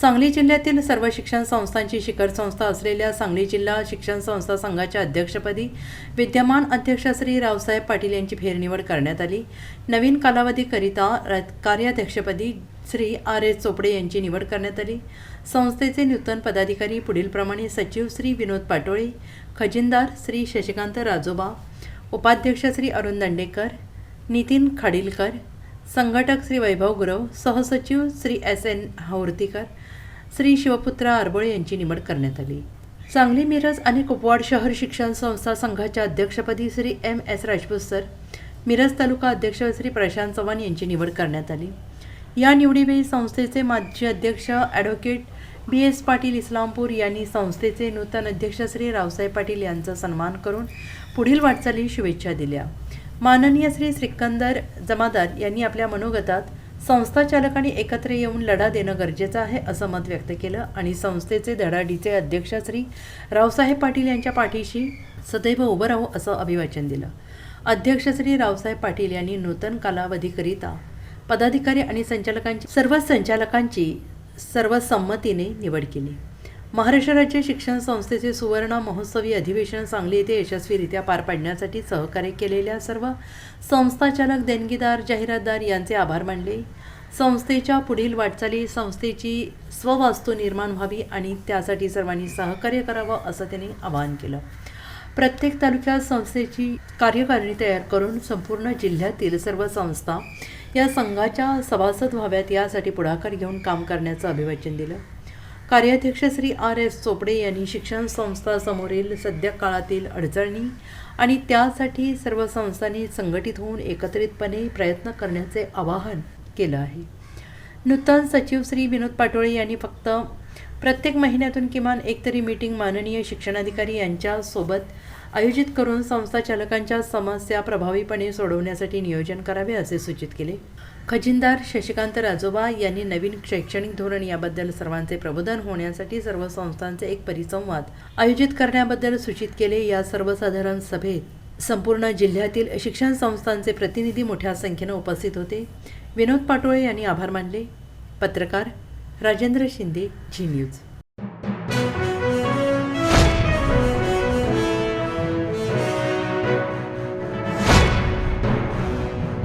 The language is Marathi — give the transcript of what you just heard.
सांगली जिल्ह्यातील सर्व शिक्षण संस्थांची शिखर संस्था असलेल्या सांगली जिल्हा शिक्षण संस्था संघाच्या अध्यक्षपदी विद्यमान अध्यक्ष श्री रावसाहेब पाटील यांची फेरनिवड करण्यात आली. नवीन कालावधीकरिता र- कार्याध्यक्षपदी श्री आर एस चोपडे यांची निवड करण्यात आली. संस्थेचे नूतन पदाधिकारी पुढीलप्रमाणे सचिव श्री विनोद पाटोळे खजिनदार श्री शशिकांत राजोबा उपाध्यक्ष श्री अरुण दंडेकर नितीन खाडीलकर संघटक श्री वैभव गुरव सहसचिव श्री एस एन हावर्तीकर श्री शिवपुत्रा आरबोळे यांची निवड करण्यात आली. सांगली मिरज आणि कुपवाड शहर शिक्षण संस्था संघाच्या अध्यक्षपदी Shri M S Rajput sir Miraj तालुका अध्यक्ष श्री प्रशांत चव्हाण यांची निवड करण्यात आली. या निवडीवेळी संस्थेचे माजी अध्यक्ष advocate B S Patil Islampur यांनी संस्थेचे नूतन अध्यक्ष श्री रावसाहेब पाटील यांचा सन्मान करून पुढील वाटचाली शुभेच्छा दिल्या. माननीय श्री श्रीकंदर जमादार यांनी आपल्या मनोगतात संस्था चालकांनी एकत्र येऊन लढा देणं गरजेचं आहे असं मत व्यक्त केलं आणि संस्थेचे धडाडीचे अध्यक्ष श्री रावसाहेब पाटील यांच्या पाठीशी सदैव उभं राहू असं अभिवाचन दिलं. अध्यक्ष श्री रावसाहेब पाटील यांनी नूतन कालावधीकरिता पदाधिकारी आणि संचालकांची सर्व संचालकांची सर्व संमतीने निवड केली. महाराष्ट्र राज्य शिक्षण संस्थेचे सुवर्ण महोत्सवी अधिवेशन सांगली येथे यशस्वीरित्या पार पाडण्यासाठी सहकार्य केलेल्या सर्व संस्थाचालक देणगीदार जाहिरातदार यांचे आभार मानले. संस्थेच्या पुढील वाटचाली संस्थेची स्ववास्तू निर्माण व्हावी आणि त्यासाठी सर्वांनी सहकार्य करावं असं त्यांनी आवाहन केलं. प्रत्येक तालुक्यात संस्थेची कार्यकारिणी तयार करून संपूर्ण जिल्ह्यातील सर्व संस्था या संघाच्या सभासद व्हाव्यात यासाठी पुढाकार घेऊन काम करण्याचं अभिवाचन दिलं. कार्याध्यक्ष श्री आर एस चोपडे यांनी शिक्षण संस्थासमोरील सध्या काळातील अडचणी आणि त्यासाठी सर्व संस्थांनी संघटित होऊन एकत्रितपणे प्रयत्न करण्याचे आवाहन केलं आहे. नूतन सचिव श्री विनोद पाटोळे यांनी फक्त प्रत्येक महिन्यातून किमान एक तरी मीटिंग माननीय शिक्षणाधिकारी यांच्यासोबत आयोजित करून संस्था चालकांच्या समस्या प्रभावीपणे सोडवण्यासाठी नियोजन करावे असे सूचित केले. खजिनदार शशिकांत राजोबा यांनी नवीन शैक्षणिक धोरण याबद्दल सर्वांचे प्रबोधन होण्यासाठी सर्व संस्थांचे एक परिसंवाद आयोजित करण्याबद्दल सूचित केले. या सर्वसाधारण सभेत संपूर्ण जिल्ह्यातील शिक्षण संस्थांचे प्रतिनिधी मोठ्या संख्येनं उपस्थित होते. विनोद पाटोळे यांनी आभार मानले. पत्रकार राजेंद्र शिंदे जी न्यूज.